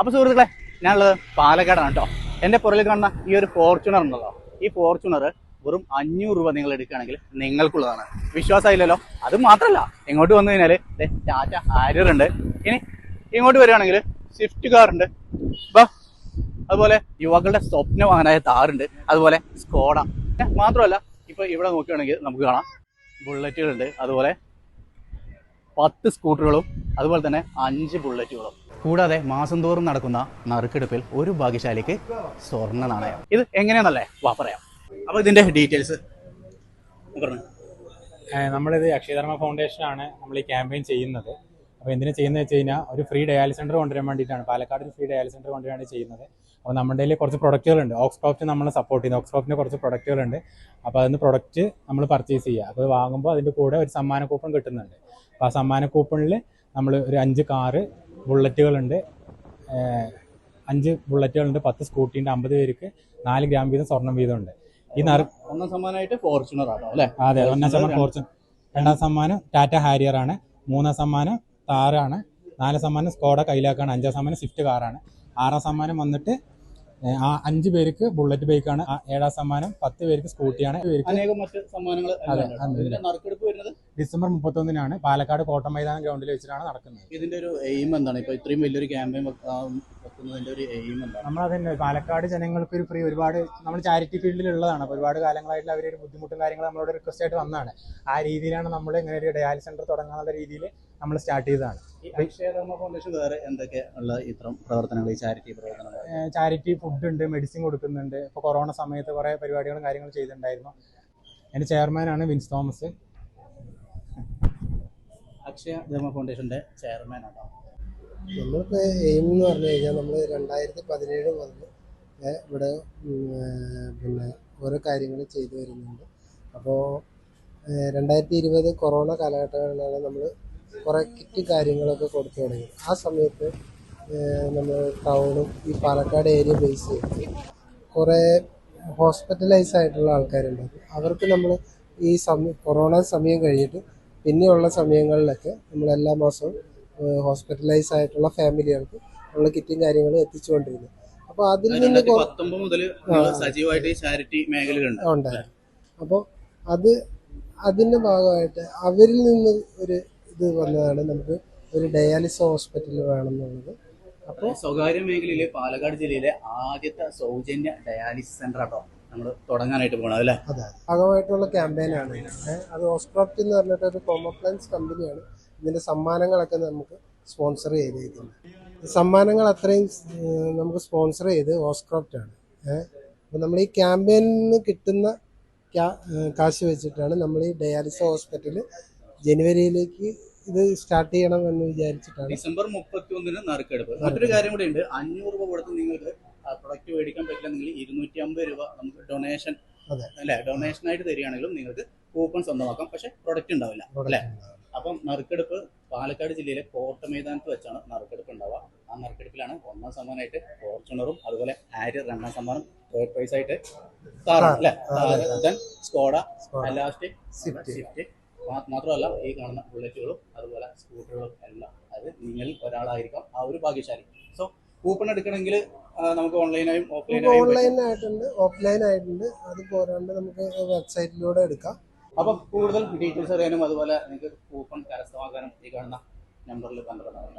അപ്പൊ സുഹൃത്തുക്കളെ ഞാനുള്ളത് പാലക്കാടാണ് കേട്ടോ എന്റെ പുറകിൽ കാണുന്ന ഈ ഒരു ഫോർച്യൂണർ ഉണ്ടല്ലോ. ഈ ഫോർച്യൂണർ വെറും അഞ്ഞൂറ് രൂപ നിങ്ങൾ എടുക്കുകയാണെങ്കിൽ നിങ്ങൾക്കുള്ളതാണ്. വിശ്വാസമായില്ലല്ലോ? അത് മാത്രമല്ല ഇങ്ങോട്ട് വന്നു കഴിഞ്ഞാൽ ടാറ്റ ഹാരിയർ ഉണ്ട്. ഇനി ഇങ്ങോട്ട് വരികയാണെങ്കിൽ സ്വിഫ്റ്റ് കാർ ഉണ്ട്. അതുപോലെ യുവാക്കളുടെ സ്വപ്ന വാഹനമായ താറുണ്ട് അതുപോലെ സ്കോഡ മാത്രമല്ല ഇപ്പൊ ഇവിടെ നോക്കുകയാണെങ്കിൽ നമുക്ക് കാണാം. ബുള്ളറ്റുകളുണ്ട് അതുപോലെ പത്ത് സ്കൂട്ടറുകളും അതുപോലെ തന്നെ അഞ്ച് ബുള്ളറ്റുകളും കൂടാതെ മാസം തോറും നടക്കുന്ന നറുക്കെടുപ്പിൽ ഒരു ഭാഗ്യശാലിക്ക് സ്വർണ നാണയം. ഇത് എങ്ങനെയാണല്ലേ വാ പറയാം. അപ്പൊ ഇതിന്റെ ഡീറ്റെയിൽസ് നമ്മളിത് അക്ഷയധർമ്മ ഫൗണ്ടേഷൻ ആണ് നമ്മൾ ഈ ക്യാമ്പയിൻ ചെയ്യുന്നത്. അപ്പോൾ എന്തിനു ചെയ്യുന്നത് വെച്ച് കഴിഞ്ഞാൽ ഒരു ഫ്രീ ഡയാലിസ് സെന്റർ കൊണ്ടുവരാൻ വേണ്ടിയിട്ടാണ്. പാലക്കാട് ഒരു ഫ്രീ ഡയാലിസ് സെന്റർ കൊണ്ടുവരാണ് ചെയ്യുന്നത്. അപ്പോൾ നമ്മുടെ കയ്യിൽ കുറച്ച് പ്രൊഡക്റ്റുകളുണ്ട് ഓക്സ്കോപ്റ്റ് നമ്മൾ സപ്പോർട്ട് ചെയ്യുന്നത് ഓക്സ്കോപ്റ്റിന് കുറച്ച് പ്രൊഡക്റ്റുകളുണ്ട് അപ്പോൾ അതിന് പ്രൊഡക്റ്റ് നമ്മൾ പർച്ചേസ് ചെയ്യുക. അപ്പോൾ വാങ്ങുമ്പോൾ അതിന്റെ കൂടെ ഒരു സമ്മാന കൂപ്പൺ കിട്ടുന്നുണ്ട്. അപ്പോൾ ആ സമ്മാന കൂപ്പണിൽ നമ്മൾ ഒരു അഞ്ച് കാറ് ബുള്ളറ്റുകളുണ്ട്. അഞ്ച് ബുള്ളറ്റുകളുണ്ട് പത്ത് സ്കൂട്ടിന്റെ അമ്പത് പേർക്ക് നാല് ഗ്രാം വീതം സ്വർണം വീതമുണ്ട്. ഈ നറു ഒന്നാം സമ്മാനമായിട്ട് ഫോർച്യൂണർ ആണോ അല്ലേ? അതെ. ഒന്നാം സമ്മാനം ഫോർച്യൂൺ രണ്ടാം സമ്മാനം ടാറ്റ ഹാരിയർ ആണ്. മൂന്നാം സമ്മാനം താറാണ്. നാലാം സമ്മാനം സ്കോഡ കൈലാക്കാണ് അഞ്ചാം സമ്മാനം സ്വിഫ്റ്റ് കാറാണ്. ആറാം സമ്മാനം വന്നിട്ട് ആ അഞ്ച് പേർക്ക് ബുള്ളറ്റ് ബൈക്ക് ആണ് ഏഴാം സമ്മാനം പത്ത് പേർക്ക് സ്കൂട്ടിയാണ്. ഡിസംബർ മുപ്പത്തൊന്നിനാണ്. പാലക്കാട് കോട്ടമൈതാനം ഗ്രൗണ്ടിൽ വെച്ചിട്ടാണ് നടക്കുന്നത്. ഇതിന്റെ ഒരു എയിം എന്താണ്? ഇപ്പൊ ഇത്രയും വലിയൊരു ക്യാമ്പയിൻ ഒരു എയിം എന്താണ്? നമ്മൾ അതന്നെ പാലക്കാട് ജനങ്ങൾക്ക് ഒരു ഫ്രീ ഒരുപാട് നമ്മൾ ചാരിറ്റി ഫീൽഡിലുള്ളതാണ് അപ്പോൾ ഒരുപാട് കാലങ്ങളായിട്ട് അവർ ഒരു ബുദ്ധിമുട്ടും കാര്യങ്ങളും നമ്മളോട് റിക്വസ്റ്റ് ആയിട്ട് വന്നതാണ്. ആ രീതിയിലാണ് നമ്മൾ ഇങ്ങനെ ഒരു ഡയാലിസ് സെന്റർ തുടങ്ങാനുള്ള രീതിയിൽ നമ്മൾ സ്റ്റാർട്ട് ചെയ്തതാണ്. ഈ അക്ഷയധർമ്മ ഫൗണ്ടേഷൻ വേറെ എന്തൊക്കെ ഉള്ള ഇത്തരം പ്രവർത്തനങ്ങൾ ഈ ചാരിറ്റി പ്രവർത്തനങ്ങൾ? ചാരിറ്റി ഫുഡ് ഉണ്ട് മെഡിസിൻ കൊടുക്കുന്നുണ്ട്. ഇപ്പോൾ കൊറോണ സമയത്ത് കുറേ പരിപാടികളും കാര്യങ്ങളും ചെയ്തിട്ടുണ്ടായിരുന്നു. എന്റെ ചെയർമാനാണ് വിൻസ് തോമസ്. അക്ഷയ ധർമ്മ ഫൗണ്ടേഷന്റെ ചെയർമാൻ ആണോ. നമ്മളിപ്പോൾ എയിം എന്ന് പറഞ്ഞു കഴിഞ്ഞാൽ നമ്മൾ രണ്ടായിരത്തി പതിനേഴ് മുതൽ ഇവിടെ പിന്നെ ഓരോ കാര്യങ്ങൾ ചെയ്തു വരുന്നുണ്ട്. അപ്പോൾ രണ്ടായിരത്തി ഇരുപത് കൊറോണ കാലഘട്ടങ്ങളിലാണ് നമ്മൾ കുറേ കിറ്റ് കാര്യങ്ങളൊക്കെ കൊടുത്തു തുടങ്ങിയത് ആ സമയത്ത് നമ്മൾ ടൗണും ഈ പാലക്കാട് ഏരിയ ബേസ് ചെയ്ത് കുറേ ഹോസ്പിറ്റലൈസ് ആയിട്ടുള്ള ആൾക്കാരുണ്ടായിരുന്നു അവർക്ക് നമ്മൾ ഈ സമയം കൊറോണ സമയം കഴിഞ്ഞിട്ട് പിന്നെയുള്ള സമയങ്ങളിലൊക്കെ നമ്മൾ എല്ലാ മാസവും ഹോസ്പിറ്റലൈസ് ആയിട്ടുള്ള ഫാമിലികൾക്ക് ഉള്ള കിറ്റും കാര്യങ്ങളും എത്തിച്ചുകൊണ്ടിരുന്നു. അപ്പോൾ അതിൽ നിന്ന് മുതൽ. സജീവമായിട്ട് ചാരിറ്റി ഉണ്ടായിരുന്നു അപ്പോൾ അത് അതിന്റെ ഭാഗമായിട്ട് അവരിൽ നിന്ന് ഒരു ഇത് വന്നതാണ് നമുക്ക് ഒരു ഡയാലിസിസ് ഹോസ്പിറ്റൽ വേണം എന്നുള്ളത് അപ്പോൾ സ്വകാര്യ മേഖലയിലെ പാലക്കാട് ജില്ലയിലെ ആദ്യത്തെ സൗജന്യ ഡയാലിസിസ് സെന്റർ ആട്ടോ നമ്മൾ തുടങ്ങാനായിട്ട് പോകണം അല്ലേ? അതെ. ഭാഗമായിട്ടുള്ള ക്യാമ്പയിനാണ് അത് ഓസ്ക്രോപ്റ്റ് എന്ന് പറഞ്ഞിട്ട് ഒരു കോമപ്ലൻസ് കമ്പനിയാണ് ഇതിന്റെ സമ്മാനങ്ങളൊക്കെ നമുക്ക് സ്പോൺസർ ചെയ്തിരിക്കുന്നത് സമ്മാനങ്ങൾ അത്രയും നമുക്ക് സ്പോൺസർ ചെയ്ത് ഓസ്ക്രോപ്റ്റ് ആണ് അപ്പോൾ നമ്മൾ ഈ ക്യാമ്പയിനിൽ നിന്ന് കിട്ടുന്ന കാശ് വെച്ചിട്ടാണ് നമ്മൾ ഈ ഡയാലിസിസ് ഹോസ്പിറ്റൽ ജനുവരിയിലേക്ക് ഇത് സ്റ്റാർട്ട് ചെയ്യണം എന്ന് വിചാരിച്ചിട്ടാണ്. ഡിസംബർ മുപ്പത്തി ഒന്നിന് നറുക്കെടുപ്പ്. മറ്റൊരു കാര്യം കൂടെ ഉണ്ട്. അഞ്ഞൂറ് രൂപ കൊടുത്ത് നിങ്ങൾക്ക് പ്രൊഡക്റ്റ് മേടിക്കാൻ പറ്റില്ല നിങ്ങൾ ഇരുന്നൂറ്റി അമ്പത് രൂപ നമുക്ക് ഡൊണേഷൻ. അല്ലെ? ഡൊണേഷൻ ആയിട്ട് തരികയാണെങ്കിലും നിങ്ങൾക്ക് കൂപ്പൺ സ്വന്തമാക്കാം. പക്ഷെ പ്രൊഡക്റ്റ് ഉണ്ടാവില്ല. അല്ലെ? അപ്പം നറുക്കെടുപ്പ് പാലക്കാട് ജില്ലയിലെ കോട്ട മൈതാനത്ത് വെച്ചാണ് നറുക്കെടുപ്പ് ഉണ്ടാവുക. ആ നറുക്കെടുപ്പിലാണ് ഒന്നാം സമ്മാനമായിട്ട് ഫോർച്യൂണറും അതുപോലെ ആര് രണ്ടാം സമ്മാനം തേർഡ് പ്രൈസ് ആയിട്ട് അല്ലെ? ദെൻ സ്കോഡ അലാസ്റ്റിക് ലാസ്റ്റ് സ്വിഫ്റ്റ്. മാത്രമല്ല ഈ കാണുന്ന ബുള്ളറ്റുകളും അതുപോലെ സ്കൂട്ടറുകളും എല്ലാം അത് നിങ്ങൾ ഒരാളായിരിക്കാം. ആ ഒരു ഭാഗ്യശാലി. സോ കൂപ്പൺ എടുക്കണമെങ്കിൽ നമുക്ക് ഓൺലൈനായും ഓഫ്ലൈനായും ഓൺലൈനായിട്ടുണ്ട് ഓഫ്ലൈൻ ആയിട്ടുണ്ട് അത് പോരാണ്ട് നമുക്ക് വെബ്സൈറ്റിലൂടെ എടുക്കാം. അപ്പം കൂടുതൽ ഡീറ്റെയിൽസ് അറിയാനും അതുപോലെ നിങ്ങൾക്ക് കൂപ്പൺ കരസ്ഥമാക്കാനും ഈ കാണുന്ന നമ്പറിൽ ബന്ധപ്പെടാം